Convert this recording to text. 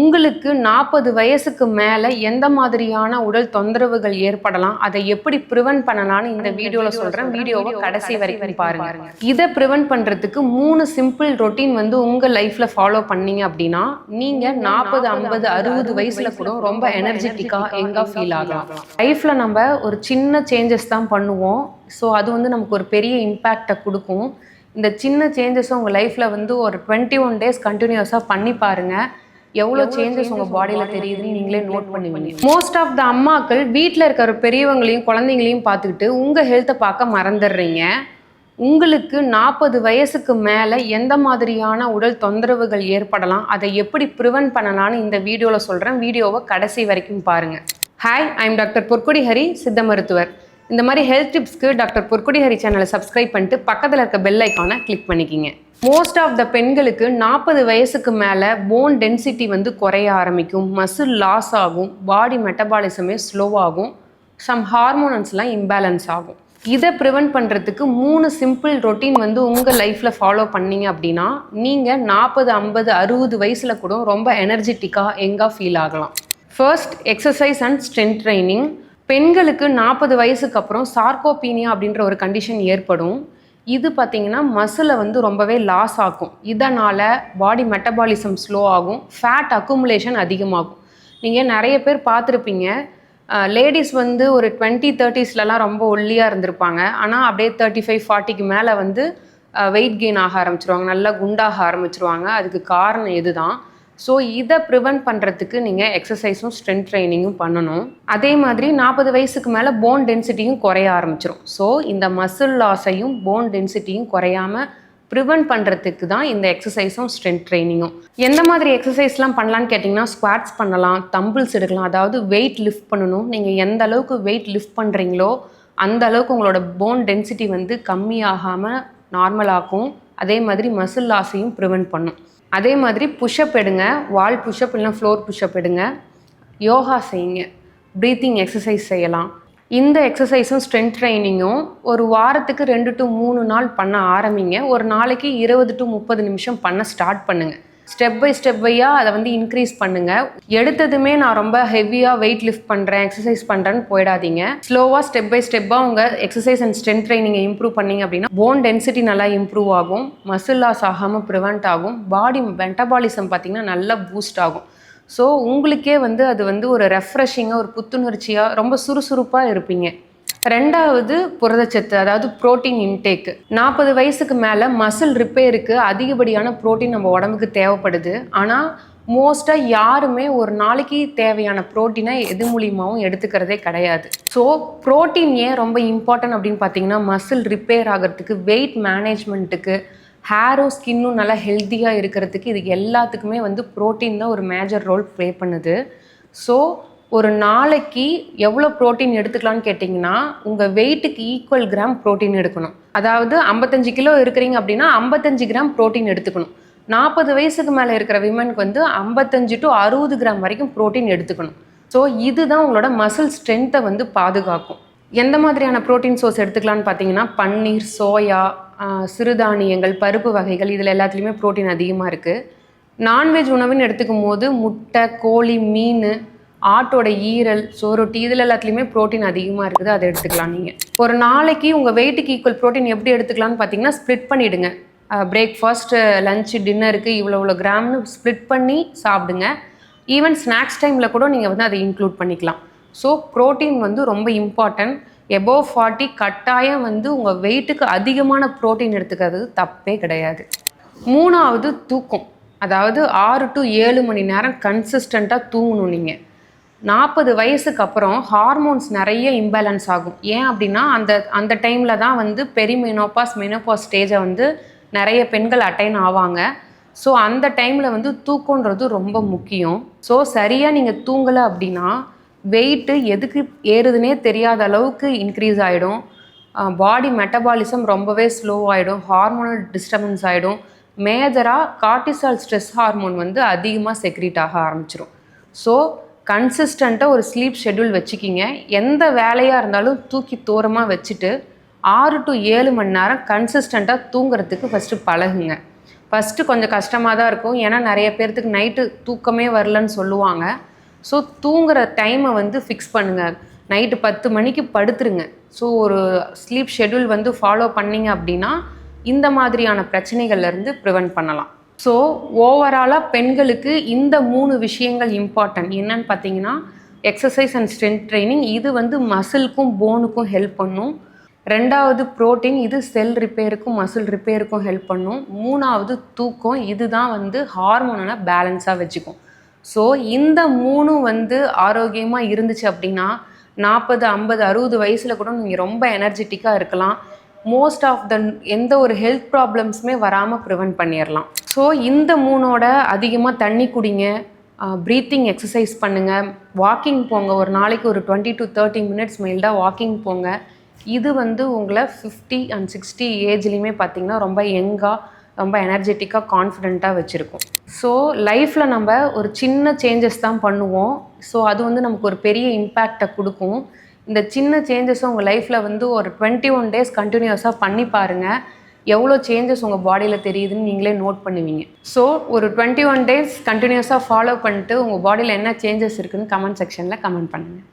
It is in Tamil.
உங்களுக்கு நாற்பது வயசுக்கு மேலே எந்த மாதிரியான உடல் தொந்தரவுகள் ஏற்படலாம்? அதை எப்படி ப்ரிவென்ட் பண்ணலாம்னு இந்த வீடியோவில் சொல்கிறேன் வீடியோவை கடைசி வரைக்கும் பாருங்க. இதை ப்ரிவென்ட் பண்ணுறதுக்கு மூணு சிம்பிள் ரொட்டீன் வந்து உங்கள் லைஃப்பில் ஃபாலோ பண்ணீங்க அப்படின்னா நீங்கள் நாற்பது ஐம்பது அறுபது வயசில் கூட ரொம்ப எனர்ஜெட்டிக்காக எங்கே ஃபீல் ஆகலாம்? லைஃப்பில் நம்ம ஒரு சின்ன சேஞ்சஸ் தான் பண்ணுவோம். ஸோ அது வந்து நமக்கு ஒரு பெரிய இம்பேக்டை கொடுக்கும். இந்த சின்ன சேஞ்சஸும் உங்கள் லைஃப்பில் வந்து ஒரு டுவெண்ட்டி ஒன் டேஸ் கண்டினியூஸாக பண்ணி பாருங்கள் எவ்வளோ சேஞ்சஸ் உங்கள் பாடியில் தெரியுதுன்னு நீங்களே நோட் பண்ணுவீங்க. மோஸ்ட் ஆஃப் த அம்மாக்கள் வீட்டில் இருக்கிற பெரியவங்களையும் குழந்தைங்களையும் பார்த்துக்கிட்டு உங்கள் ஹெல்த்தை பார்க்க மறந்துடுறீங்க. உங்களுக்கு நாற்பது வயசுக்கு மேலே எந்த மாதிரியான உடல் தொந்தரவுகள் ஏற்படலாம் அதை எப்படி ப்ரிவென்ட் பண்ணலாம்னு இந்த வீடியோவில் சொல்கிறேன் வீடியோவை கடைசி வரைக்கும் பாருங்கள் hi I'm doctor Porkodi Hari சித்த மருத்துவர் இந்த மாதிரி ஹெல்த் டிப்ஸ்க்கு டாக்டர் பொற்கொடி ஹரி சேனலை சப்ஸ்கிரைப் பண்ணிட்டு பக்கத்தில் இருக்க பெல் ஐக்கானை கிளிக் பண்ணிக்கிங்க. மோஸ்ட் ஆஃப் த பெண்களுக்கு நாற்பது வயசுக்கு மேலே போன் டென்சிட்டி வந்து குறைய ஆரம்பிக்கும். மசில் லாஸ் ஆகும். பாடி மெட்டபாலிசமே ஸ்லோவாகும் சம் ஹார்மோனன்ஸ்லாம் இம்பேலன்ஸ் ஆகும். இதை ப்ரிவென்ட் பண்ணுறதுக்கு மூணு சிம்பிள் ரொட்டீன் வந்து உங்கள் லைஃப்பில் ஃபாலோ பண்ணீங்க அப்படின்னா நீங்கள் நாற்பது ஐம்பது அறுபது வயசில் கூட ரொம்ப எனர்ஜெட்டிக்காக எங்கே ஃபீல் ஆகலாம். First exercise and strength training பெண்களுக்கு நாற்பது வயசுக்கு அப்புறம் சார்கோபீனியா அப்படின்ற ஒரு கண்டிஷன் ஏற்படும். இது பார்த்தீங்கன்னா மசிலை வந்து ரொம்பவே லாஸ் ஆகும் இதனால் பாடி மெட்டபாலிசம் ஸ்லோ ஆகும். ஃபேட் அக்குமுலேஷன் அதிகமாகும். நீங்கள் நிறைய பேர் பார்த்துருப்பீங்க. லேடிஸ் வந்து ஒரு டுவெண்ட்டி தேர்ட்டிஸ்லலாம் ரொம்ப ஒல்லியாக இருந்திருப்பாங்க. ஆனால் அப்படியே தேர்ட்டி ஃபைவ் ஃபார்ட்டிக்கு மேலே வந்து வெயிட் கெயின் ஆக ஆரம்பிச்சிருவாங்க. நல்லா குண்டாக ஆரம்பிச்சிருவாங்க. அதுக்கு காரணம் இதுதான். ஸோ இதை ப்ரிவென்ட் பண்ணுறதுக்கு நீங்கள் எக்ஸசைஸும் ஸ்ட்ரென்த் ட்ரைனிங்கும் பண்ணணும். அதே மாதிரி நாற்பது வயசுக்கு மேலே போன் டென்சிட்டியும் குறைய ஆரம்பிச்சிடும் ஸோ இந்த மசில் லாஸையும் போன் டென்சிட்டியும் குறையாமல் ப்ரிவென்ட் பண்ணுறதுக்கு தான் இந்த எக்ஸசைஸும் ஸ்ட்ரென்த் ட்ரைனிங்கும் எந்த மாதிரி எக்ஸசைஸ்லாம் பண்ணலான்னு கேட்டிங்கன்னா ஸ்குவாட்ஸ் பண்ணலாம் தம்பிள்ஸ் எடுக்கலாம். அதாவது வெயிட் லிஃப்ட் பண்ணணும். நீங்கள் எந்த அளவுக்கு வெயிட் லிஃப்ட் பண்ணுறீங்களோ அந்த அளவுக்கு உங்களோட போன் டென்சிட்டி வந்து கம்மியாகாமல் நார்மலாகும் அதே மாதிரி மசில் லாஸையும் ப்ரிவென்ட் பண்ணும். அதே மாதிரி புஷ்அப் எடுங்க வால் புஷ்அப் இல்லைனா ஃப்ளோர் புஷ்அப் எடுங்க. யோகா செய்யுங்க ப்ரீத்திங் எக்ஸசைஸ் செய்யலாம். இந்த எக்ஸசைஸும் ஸ்ட்ரென்த் ட்ரைனிங்கும் ஒரு வாரத்துக்கு ரெண்டு டு மூணு நாள் பண்ண ஆரம்பிங்க. ஒரு நாளைக்கு இருபது டு முப்பது நிமிஷம் பண்ண ஸ்டார்ட் பண்ணுங்கள் ஸ்டெப் பை ஸ்டெப் பையாக அதை வந்து இன்க்ரீஸ் பண்ணுங்கள் எடுத்ததுமே நான் ரொம்ப ஹெவியாக வெயிட் லிஃப்ட் பண்ணுறேன் எக்ஸசைஸ் பண்ணுறேன்னு போயிடாதீங்க. ஸ்லோவாக ஸ்டெப் பை ஸ்டெப்பாக உங்கள் எக்ஸசைஸ் அண்ட் ஸ்ட்ரென்த் ட்ரைனிங்கை இம்ப்ரூவ் பண்ணிங்க அப்படின்னா போன் டென்சிட்டி நல்லா இம்ப்ரூவ் ஆகும் மசில் லாஸ் ஆகாமல் ப்ரிவெண்ட் ஆகும் பாடி மெட்டபாலிசம் பார்த்திங்கன்னா நல்லா பூஸ்ட் ஆகும். ஸோ உங்களுக்கே வந்து அது வந்து ஒரு ரெஃப்ரெஷிங்காக ஒரு புத்துணர்ச்சியாக ரொம்ப சுறுசுறுப்பாக இருப்பீங்க. ரெண்டாவது புரதச்சத்து அதாவது புரோட்டீன் இன்டேக் நாற்பது வயசுக்கு மேலே மசில் ரிப்பேருக்கு அதிகப்படியான புரோட்டீன் நம்ம உடம்புக்கு தேவைப்படுது. ஆனால் மோஸ்ட்டாக யாருமே ஒரு நாளைக்கு தேவையான ப்ரோட்டீனை எது மூலியமாகவும் எடுத்துக்கிறதே கிடையாது. ஸோ ப்ரோட்டீன் ஏன் ரொம்ப இம்பார்ட்டன்ட் அப்படின்னு பார்த்தீங்கன்னா மசில் ரிப்பேர் ஆகிறதுக்கு வெயிட் மேனேஜ்மெண்ட்டுக்கு ஹேரும் ஸ்கின்னும் நல்லா ஹெல்த்தியாக இருக்கிறதுக்கு இது எல்லாத்துக்குமே வந்து ப்ரோட்டீன் தான் ஒரு மேஜர் ரோல் ப்ளே பண்ணுது. ஸோ ஒரு நாளைக்கு எவ்வளோ ப்ரோட்டீன் எடுத்துக்கலாம்னு கேட்டிங்கன்னா உங்கள் வெயிட்டுக்கு ஈக்குவல் கிராம் ப்ரோட்டீன் எடுக்கணும். அதாவது ஐம்பத்தஞ்சு கிலோ இருக்கிறீங்க அப்படின்னா ஐம்பத்தஞ்சு கிராம் ப்ரோட்டீன் எடுத்துக்கணும். நாற்பது வயசுக்கு மேலே இருக்கிற விமனுக்கு வந்து ஐம்பத்தஞ்சு டு அறுபது கிராம் வரைக்கும் ப்ரோட்டீன் எடுத்துக்கணும். ஸோ இதுதான் உங்களோட மசில் ஸ்ட்ரென்த்தை வந்து பாதுகாக்கும். எந்த மாதிரியான ப்ரோட்டீன் சோர்ஸ் எடுத்துக்கலாம்னு பார்த்தீங்கன்னா பன்னீர் சோயா சிறுதானியங்கள் பருப்பு வகைகள் இதில் எல்லாத்துலேயுமே ப்ரோட்டீன் அதிகமாக இருக்குது நான்வெஜ் உணவுன்னு எடுத்துக்கும் போது முட்டை கோழி மீன் ஆட்டோட ஈரல் சோரொட்டி இதில் எல்லாத்துலேயுமே ப்ரோட்டீன் அதிகமாக இருக்குது. அதை எடுத்துக்கலாம் நீங்கள் ஒரு நாளைக்கு உங்கள் வெயிட்டுக்கு ஈக்குவல் ப்ரோட்டீன் எப்படி எடுத்துக்கலாம்னு பார்த்தீங்கன்னா ஸ்ப்ளிட் பண்ணிவிடுங்க பிரேக்ஃபாஸ்ட்டு லஞ்சு டின்னருக்கு இவ்வளோ இவ்வளோ கிராம்னு ஸ்ப்ளிட் பண்ணி சாப்பிடுங்க. ஈவன் ஸ்நாக்ஸ் டைமில் கூட நீங்கள் வந்து அதை இன்க்ளூட் பண்ணிக்கலாம். ஸோ ப்ரோட்டீன் வந்து ரொம்ப இம்பார்ட்டன்ட் எபோவ் ஃபார்ட்டி கட்டாயம் வந்து உங்கள் வெயிட்டுக்கு அதிகமான ப்ரோட்டீன் எடுத்துக்கிறது தப்பே கிடையாது. மூணாவது தூக்கம். அதாவது ஆறு டு ஏழு மணி நேரம் கன்சிஸ்டண்ட்டாக தூங்கணும் நீங்கள் நாற்பது வயசுக்கு அப்புறம் ஹார்மோன்ஸ் நிறைய இம்பேலன்ஸ் ஆகும். ஏன் அப்படின்னா அந்த அந்த டைமில் தான் வந்து பெரிமெனோபாஸ் மெனோபாஸ் ஸ்டேஜை வந்து நிறைய பெண்கள் அட்டைன் ஆவாங்க. ஸோ அந்த டைமில் வந்து தூக்கன்றது ரொம்ப முக்கியம். ஸோ சரியாக நீங்கள் தூங்கலை அப்படின்னா வெயிட்டு எதுக்கு ஏறுதுன்னே தெரியாத அளவுக்கு இன்க்ரீஸ் ஆகிடும் பாடி மெட்டபாலிசம் ரொம்பவே ஸ்லோ ஆகிடும் ஹார்மோனல் டிஸ்டர்பன்ஸ் ஆகிடும் மேஜராக கார்டிசால் ஸ்ட்ரெஸ் ஹார்மோன் வந்து அதிகமாக செக்ரீட் ஆக ஆரம்பிச்சிடும் ஸோ கன்சிஸ்டண்ட்டாக ஒரு ஸ்லீப் ஷெட்யூல் வச்சுக்கிங்க. எந்த வேலையாக இருந்தாலும் தூக்கி தூரமாக வச்சுட்டு ஆறு டு ஏழு மணி நேரம் கன்சிஸ்டண்ட்டாக தூங்குறதுக்கு ஃபஸ்ட்டு பழகுங்க. ஃபஸ்ட்டு கொஞ்சம் கஷ்டமாக தான் இருக்கும். ஏன்னா நிறைய பேர்த்துக்கு நைட்டு தூக்கமே வரலன்னு சொல்லுவாங்க. ஸோ தூங்குற டைமை வந்து ஃபிக்ஸ் பண்ணுங்கள் நைட்டு பத்து மணிக்கு படுத்துருங்க. ஸோ ஒரு ஸ்லீப் ஷெட்யூல் வந்து ஃபாலோ பண்ணிங்க அப்படின்னா இந்த மாதிரியான பிரச்சனைகள்லேருந்து ப்ரிவென்ட் பண்ணலாம். ஸோ ஓவராலாக பெண்களுக்கு இந்த மூணு விஷயங்கள் இம்பார்ட்டன்ட் என்னன்னு பார்த்தீங்கன்னா எக்ஸசைஸ் அண்ட் ஸ்ட்ரென்த் ட்ரைனிங் இது வந்து மசில்க்கும் போனுக்கும் ஹெல்ப் பண்ணும். ரெண்டாவது ப்ரோட்டீன் இது செல் ரிப்பேருக்கும் மசில் ரிப்பேருக்கும் ஹெல்ப் பண்ணும். மூணாவது தூக்கம் இதுதான் வந்து ஹார்மோனை பேலன்ஸாக வச்சுக்கும். ஸோ இந்த மூணும் வந்து ஆரோக்கியமாக இருந்துச்சு அப்படின்னா நாற்பது ஐம்பது அறுபது வயசில் கூட நீங்கள் ரொம்ப எனர்ஜெட்டிக்காக இருக்கலாம். மோஸ்ட் ஆஃப் த எந்த ஒரு ஹெல்த் ப்ராப்ளம்ஸுமே வராமல் ப்ரிவென்ட் பண்ணிடலாம் ஸோ இந்த மூணோட அதிகமாக தண்ணி குடிங்க ப்ரீத்திங் எக்ஸசைஸ் பண்ணுங்கள் வாக்கிங் போங்க ஒரு நாளைக்கு ஒரு டுவெண்ட்டி டு தேர்ட்டி மினிட்ஸ் மெயில்டாக வாக்கிங் போங்க. இது வந்து உங்களை ஃபிஃப்டி அண்ட் சிக்ஸ்டி ஏஜ்லேயுமே பார்த்தீங்கன்னா ரொம்ப யங்காக ரொம்ப எனர்ஜெட்டிக்காக கான்ஃபிடெண்ட்டாக வச்சுருக்கும். ஸோ லைஃப்பில் நம்ம ஒரு சின்ன சேஞ்சஸ் தான் பண்ணுவோம். ஸோ அது வந்து நமக்கு ஒரு பெரிய இம்பேக்டை கொடுக்கும். இந்த சின்ன சேஞ்சஸும் உங்கள் லைஃப்பில் வந்து ஒரு டுவெண்ட்டி ஒன் டேஸ் கண்டினியூஸாக பண்ணி பாருங்கள் எவ்வளோ சேஞ்சஸ் உங்கள் பாடியில் தெரியுதுன்னு நீங்களே நோட் பண்ணுவீங்க. ஸோ ஒரு டுவெண்ட்டி ஒன் டேஸ் கண்டினியூஸாக ஃபாலோ பண்ணிட்டு உங்கள் பாடியில் என்ன சேஞ்சஸ் இருக்குதுன்னு கமெண்ட் செக்ஷனில் கமெண்ட் பண்ணுங்கள்